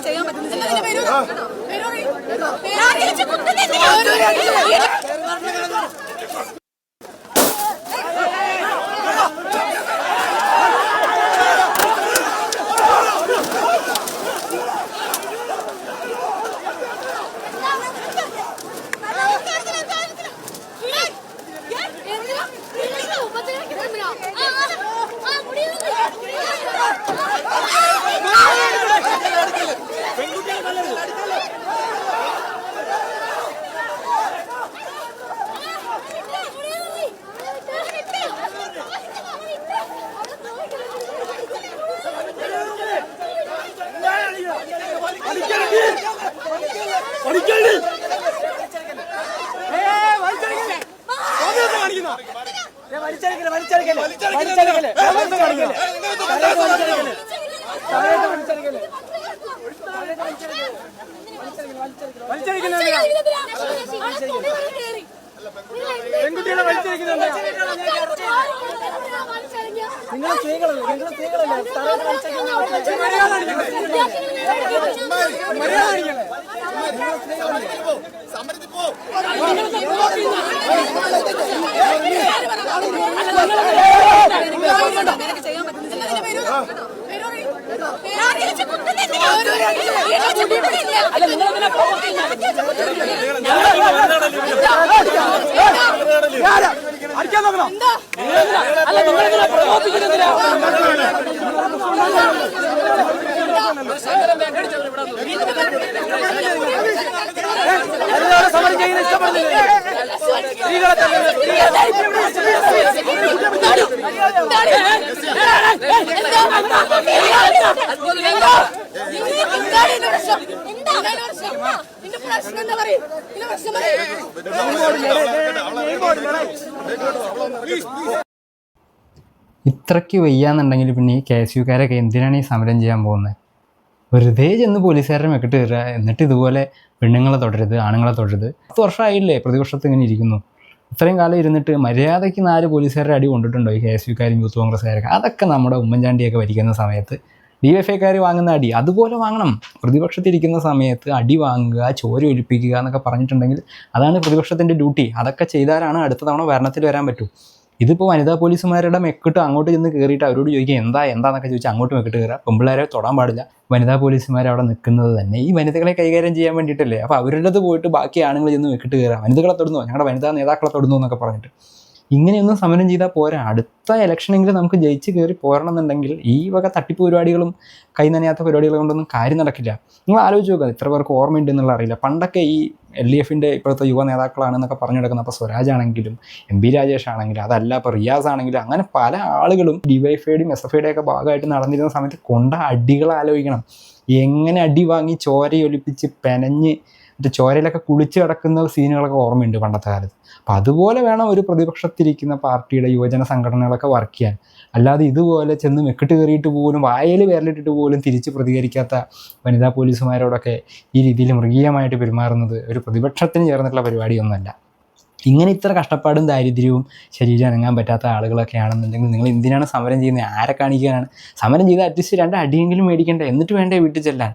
ചെയ്യാൻ പറ്റുന്നില്ല അതിന്റെ പേര് പേര് കുത്തുന്നില്ല വലിച്ചടിക്കൽ വലിച്ചടിക്കൽ വലിച്ചടിക്കൽ വലിച്ചടിക്കൽ വലിച്ചടിക്കൽ പെൺകുട്ടികളെ വലിച്ചടിക്കുന്നുണ്ട്. നിങ്ങൾ സ്ത്രീകളല്ലേ? നിങ്ങൾ സ്ത്രീകളല്ലേ? തലയിട്ട് വലിച്ചടിക്കുന്നത് മര്യാദ കാണിക്കല്ലേ കണ്ടോ നിനക്ക് ചെയ്യാൻ പറ്റുന്നില്ല അതിന്റെ പേര് അല്ല നിങ്ങൾ അടിക്കാൻ നോക്കണോ അല്ല നിങ്ങൾ ഇതിനെ പ്രകോപിപ്പിക്കുന്നില്ല സമരം ചെയ്യുന്ന ഇഷ്ടപ്പെടുന്നില്ല സ്ത്രീകളെ തല്ലുന്നത് ഇത്രയ്ക്ക് വയ്യാന്നുണ്ടെങ്കിൽ പിന്നെ ഈ കെ എസ് യുക്കാരൊക്കെ എന്തിനാണ് ഈ സമരം ചെയ്യാൻ പോകുന്നത്? വെറുതെ ചെന്ന് പോലീസുകാരെ മെക്കിട്ട് കയറുക എന്നിട്ട് ഇതുപോലെ പെണ്ണുങ്ങളെ തുടരുത് ആണുങ്ങളെ തുടരുത്. പത്ത് വർഷമായില്ലേ പ്രതിപക്ഷത്ത് ഇങ്ങനെ ഇരിക്കുന്നു. ഇത്രയും കാലം ഇരുന്നിട്ട് മര്യാദയ്ക്ക് നാല് പോലീസുകാരുടെ അടി കൊണ്ടിട്ടുണ്ടോ ഈ കെ എസ് യുക്കാരും യൂത്ത് കോൺഗ്രസ്സുകാരൊക്കെ? അതൊക്കെ നമ്മുടെ ഉമ്മൻചാണ്ടിയൊക്കെ ഭരിക്കുന്ന സമയത്ത് ഡി എഫ് ഐക്കാർ വാങ്ങുന്ന അടി അതുപോലെ വാങ്ങണം. പ്രതിപക്ഷത്തിരിക്കുന്ന സമയത്ത് അടി വാങ്ങുക ചോര ഒലിപ്പിക്കുക എന്നൊക്കെ പറഞ്ഞിട്ടുണ്ടെങ്കിൽ അതാണ് പ്രതിപക്ഷത്തിന്റെ ഡ്യൂട്ടി. അതൊക്കെ ചെയ്താലാണ് അടുത്ത തവണ ഭരണത്തിൽ വരാൻ പറ്റൂ. ഇതിപ്പോൾ വനിതാ പോലീസുമാരുടെ മെക്കിട്ട് അങ്ങോട്ട് ചെന്ന് കയറിയിട്ട് അവരോട് ചോദിക്കുക എന്താ എന്താന്നൊക്കെ ചോദിച്ചാൽ അങ്ങോട്ട് മെക്കിട്ട് കയറുക പെമ്പിള്ളേരെ തൊടാൻ പാടില്ല. വനിതാ പോലീസുമാർ അവിടെ നിൽക്കുന്നത് തന്നെ. ഈ വനിതകളെ കൈകാര്യം ചെയ്യാൻ വേണ്ടിയിട്ടല്ലേ? അപ്പോൾ അവരുടേത് പോയിട്ട് ബാക്കി ആണുങ്ങൾ ചെന്ന് മെക്കിട്ട് കയറുക വനിതകളെ തൊടുന്നു? ഞങ്ങളുടെ വനിതാ നേതാക്കളെ തൊടുന്നു എന്നൊക്കെ പറഞ്ഞിട്ട്. ഇങ്ങനെയൊന്നും സമരം ചെയ്താൽ പോരാ. അടുത്ത ഇലക്ഷനെങ്കിലും നമുക്ക് ജയിച്ച് കയറി പോരണമെന്നുണ്ടെങ്കിൽ ഈ വക തട്ടിപ്പ് പരിപാടികളും കൈ നനയാത്ത പരിപാടികൾ കൊണ്ടൊന്നും കാര്യം നടക്കില്ല. നിങ്ങൾ ആലോചിച്ച് നോക്കുക ഇത്ര പേർക്ക് ഓർമ്മയുണ്ട് എന്നുള്ള അറിയില്ല. പണ്ടൊക്കെ ഈ എൽ ഡി എഫിന്റെ ഇപ്പോഴത്തെ യുവ നേതാക്കളാണെന്നൊക്കെ പറഞ്ഞു കിടക്കുന്ന അപ്പോൾ സ്വരാജ് ആണെങ്കിലും എം ബി രാജേഷ് ആണെങ്കിലും അതല്ല ഇപ്പോൾ റിയാസ് ആണെങ്കിലും അങ്ങനെ പല ആളുകളും ഡിവൈഫൈയുടെയും എസ് എഫ് ഒക്കെ ഭാഗമായിട്ട് നടന്നിരുന്ന സമയത്ത് കൊണ്ട അടികൾ ആലോചിക്കണം. എങ്ങനെ അടി വാങ്ങി ചോരയൊലിപ്പിച്ച് പെനഞ്ഞ് മറ്റേ ചോരയിലൊക്കെ കുളിച്ച് കിടക്കുന്ന സീനുകളൊക്കെ ഓർമ്മയുണ്ട് പണ്ടത്തെ കാലത്ത്. അപ്പം അതുപോലെ വേണം ഒരു പ്രതിപക്ഷത്തിരിക്കുന്ന പാർട്ടിയുടെ യുവജന സംഘടനകളൊക്കെ വർക്ക് ചെയ്യാൻ. അല്ലാതെ ഇതുപോലെ ചെന്ന് മെക്കിട്ട് കയറിയിട്ട് പോലും വായയിൽ വിരലിട്ടിട്ട് പോലും തിരിച്ച് പ്രതികരിക്കാത്ത വനിതാ പോലീസുമാരോടൊക്കെ ഈ രീതിയിൽ മൃഗീയമായിട്ട് പെരുമാറുന്നത് ഒരു പ്രതിപക്ഷത്തിന് ചേർന്നിട്ടുള്ള പരിപാടിയൊന്നുമല്ല. ഇങ്ങനെ ഇത്ര കഷ്ടപ്പാടും ദാരിദ്ര്യവും ശരീരം അനങ്ങാൻ പറ്റാത്ത ആളുകളൊക്കെ ആണെന്നുണ്ടെങ്കിൽ നിങ്ങൾ എന്തിനാണ് സമരം ചെയ്യുന്നത്? ആരെ കാണിക്കാനാണ്? സമരം ചെയ്താൽ അറ്റ്ലീസ്റ്റ് രണ്ട് അടിയെങ്കിലും മേടിക്കേണ്ട? എന്നിട്ട് വേണ്ടേ വീട്ടിൽ ചെല്ലാൻ?